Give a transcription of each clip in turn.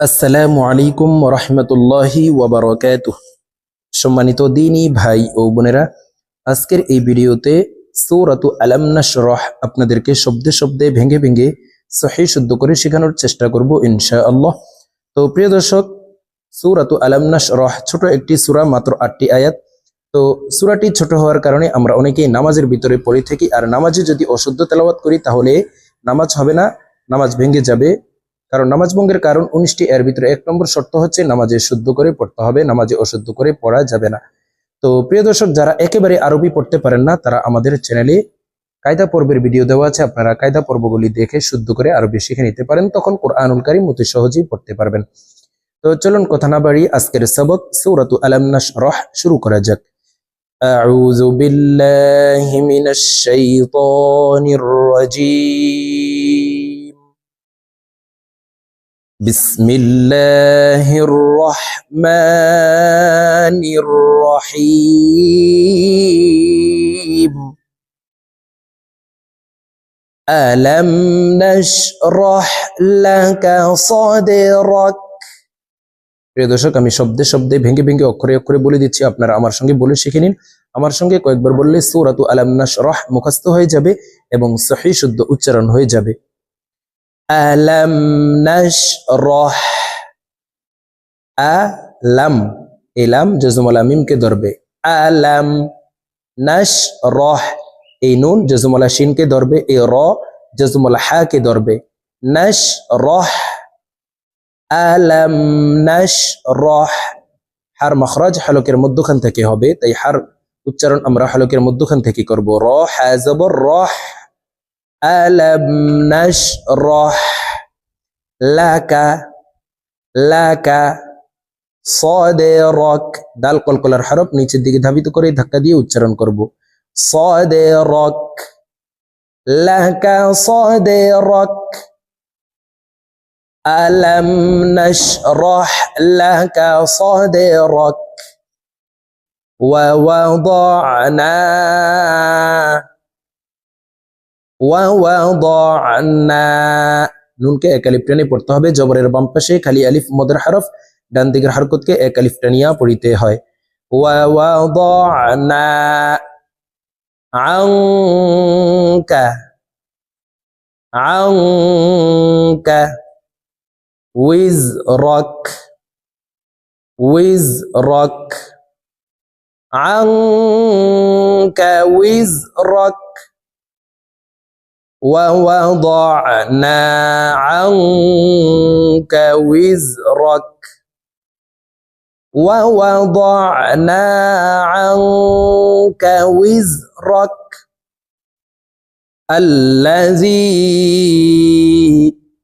আসসালামু আলাইকুম রহমতুল্লাহি ওয়াবারকাত সম্মানিত দিনী ভাই ও বোনেরা, আজকের এই ভিডিওতে সৌরাতু আলাম নাশরাহ আপনাদেরকে শব্দে শব্দে ভেঙে ভেঙে সহি শুদ্ধ করে শেখানোর চেষ্টা করব ইনশা আল্লাহ তো প্রিয় দর্শক, সৌরাতু আলাম নাশরাহ ছোট একটি সূরা, মাত্র আটটি আয়াত। তো সূরাটি ছোট হওয়ার কারণে আমরা অনেকেই নামাজের ভিতরে পড়ে থাকি। আর নামাজে যদি অশুদ্ধ তেলাওয়াত করি, তাহলে নামাজ হবে না, নামাজ ভেঙে যাবে। কারণ নামাজ ভঙ্গের কারণ উনিশটি এর ভিতরে এক নম্বর শর্ত হচ্ছে নামাজে শুদ্ধ করে পড়তে হবে নামাজে অশুদ্ধ করে পড়া যাবে না তো প্রিয় দর্শক যারা একেবারে আরবি পড়তে পারেন না তারা আমাদের চ্যানেলে কায়দা পর্বের ভিডিও দেওয়া আছে আপনারা কায়দা পর্বগুলি দেখে শুদ্ধ করে আরবি শিখে নিতে পারেন তখন কোরআনুল কারিম অতি সহজেই পড়তে পারবেন তো চলুন কথা না বাড়ি আজকের সবক সৌরাতু আলাম নাশরাহ শুরু করা যাক أعوذ بالله من الشيطان الرجيم بسم الله الرحمن الرحيم ألم نشرح لك صدرك প্রিয় দর্শক আমি শব্দে শব্দে ভেঙে ভেঙে অক্ষরে অক্ষরে বলে দিচ্ছি আপনারা আমার সঙ্গে বলে শিখে নিন আমার সঙ্গে কয়েকবার বললে সৌরাতু আলাম নাশরাহ মুখস্থ হয়ে যাবে এবং সহি শুদ্ধ উচ্চারণ হয়ে যাবে আলাম নাশরাহ আলাম এলাম জজমুল মিমকে ধরবে আলাম নাশরাহ এই নুন জজমুল শিনকে ধরবে এই র জজমুল হাকে ধরবে নাশরাহ আলাম নাশরাহ হার মখরাজ হলকের মধ্যখান থেকে হবে তাই হার উচ্চারণ আমরা হলকের মধ্যখান থেকে করব র হা জবর রহ আলাম নাশরাহ লাকা লাকা صادرك দাল কলকলার হরফ নিচের দিকে ধাবিত করে ধাক্কা দিয়ে উচ্চারণ করব صادرك লাকা صادرك ألم نشرح لك صدرك ووضعنا ووضعنا নুনকে এক আলিফ টানে পড়তে হবে, জবরের বাম পাশে খালি আলিফ মদের হরফ, ডান দিকের হরকতকে এক আলিফ টানিয়া পড়িতে হয়। আংকা। আংকা। উইজ রক উইজ রক আংকা উইজ রক ووضعنا عنك وزرك ووضعنا عنك وزرك الذي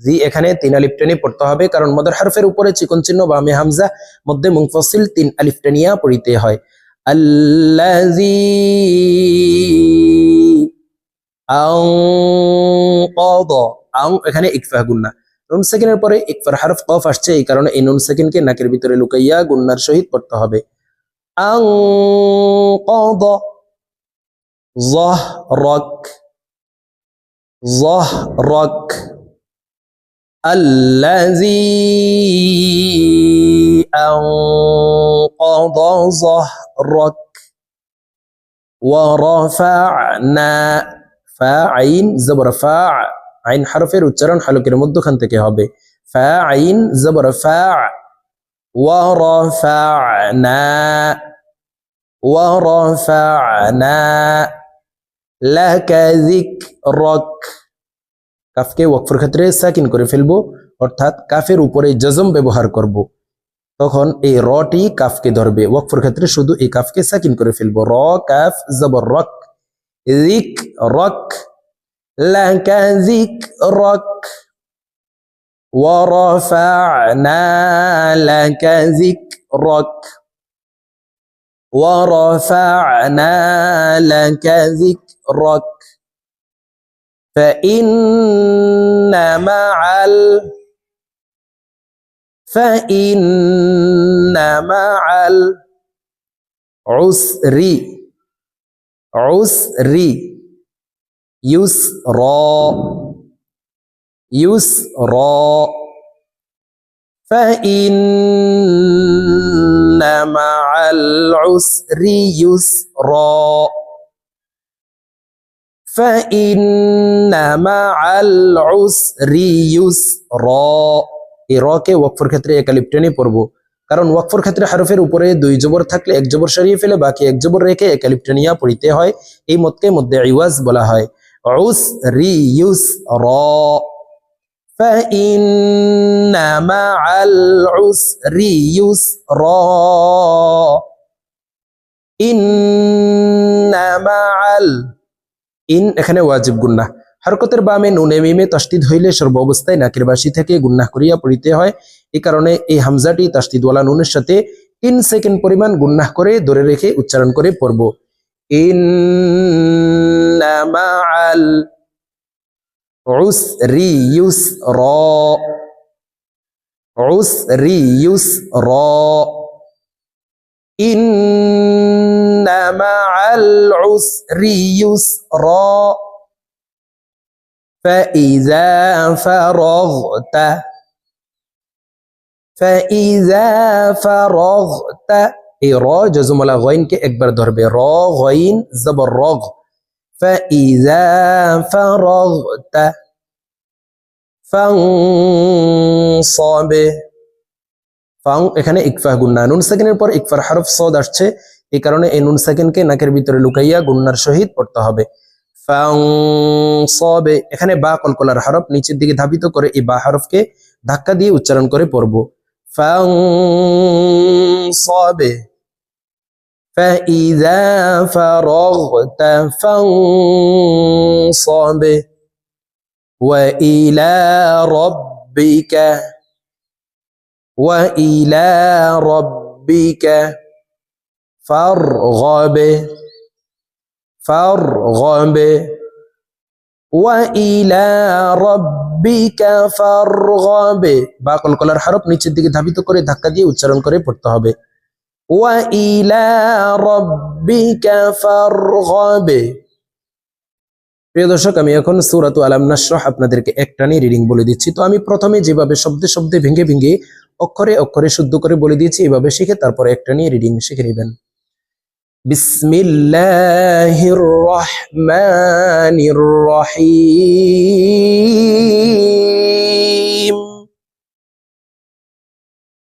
জি এখানে তিন আলিফ টেনে পড়তে হবে কারণ মদর হারফের উপরে চিকন চিহ্ন বা মে হামজা মধ্যে মুংফসিল তিন আলিফ টেনিয়া পড়িতে হয় আল্লাজি আনকাদ আং এখানে ইকফা গুন্না নুন সেকেন্ডের পরে ইকফার হারফ কফ আসছে এই কারণে এই নুন সেকেন্ডকে নাকের ভিতরে লুকাইয়া গুন্নার সহিত পড়তে হবে আনকাদ ظهرك ظهرك الذي أنقض ظهرك ورفعنا ফা, আইন, জবর, ফা, আইন হারফের উচ্চারণ হালকের মধ্যখান থেকে হবে। ফা, আইন, জবর, ফা কাফকে ক্ষেত্রে সাকিন করে ফেলব, অর্থাৎ কাফের উপরে জজম ব্যবহার করব। তখন এই রটি কাফকে ধরবে, ওয়াকফের ক্ষেত্রে শুধু এই কাফকে সাকিন করে ফেলব। র, কাফ, জবর, রক। রিক ذكرك لك ذكرك. ورفعنا لك ذكرك. ورفعنا لك ذكرك. فإن مع ال فإن مع العسر عسري. عسر يسرا يسرا فإن مع العسر يسرا فإن مع العسر يسرا এই রকে ওয়াকফর ক্ষেত্রে একালিপ টেনে পড়বো কারণ ওয়াকফর ক্ষেত্রে হারফের উপরে দুই জবর থাকলে এক জবর সরিয়ে ফেলে বাকি এক জবর রেখে একালিপ টেনিয়া পড়িতে হয় এই মতকে মধ্যে ইওয়াজ বলা হয় উস রি ইউস র فإن مع العسر يسرا إن مع ال ইন এখানে ওয়াজিব গুন্নাহ হরকতের বামে নুনে মিমে তাস্তিদ হইলে সর্ব অবস্থায় নাকের বাসি থেকে গুন্নাহ করিয়া পড়িতে হয় এই কারণে এই হামজাটি তাস্তিদওয়ালা নুনের সাথে তিন সেকেন্ড পরিমাণ গুন্নাহ করে ধরে রেখে উচ্চারণ করে পড়ব ইন مع العسر يسرا. عسر يسرا. إن مع العسر يسرا. فإذا فرغت فإذا فرغت إيه را جزم الغین کے ایک بار را غين زبر رغ فإذا فرغت فانصب ফাং এখানে ইকফা গুন্না নুন সেকেন্ডের পর ইকফার হরফ সদ আসছে এই কারণে এই নুন সেকেন্ডকে নাকের ভিতরে লুকাইয়া গুন্নার সহিত পড়তে হবে ফাং সবে এখানে বা কলকলার হরফ নিচের দিকে ধাবিত করে এই বা হরফকে ধাক্কা দিয়ে উচ্চারণ করে পড়ব ফাং সবে فإذا فرغت فانصب وإلى ربك وإلى ربك فارغب فارغب وإلى ربك فارغب বা কলকলার হরফ নিচের দিকে ধাবিত করে ধাক্কা দিয়ে উচ্চারণ করে পড়তে হবে وإلى ربك فارغب প্রিয় দর্শক আমি এখন সুরাতু আলাম নাসরাহ আপনাদেরকে একটানি রিডিং বলে দিচ্ছি তো আমি প্রথমে যেভাবে শব্দে শব্দে ভেঙে ভেঙে অক্ষরে অক্ষরে শুদ্ধ করে বলে দিয়েছি এভাবে শিখে তারপরে একটানি রিডিং শিখে নেবেন বিসমিল্লাহির রহমানির রহিম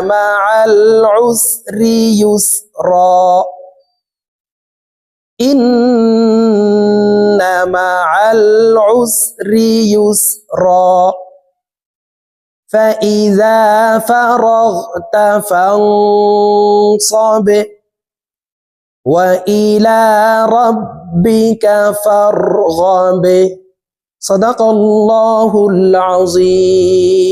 مع العسر يسرا. إن مع العسر يسرا. فإذا فرغت فانصب وإلى ربك فارغب. صدق الله العظيم.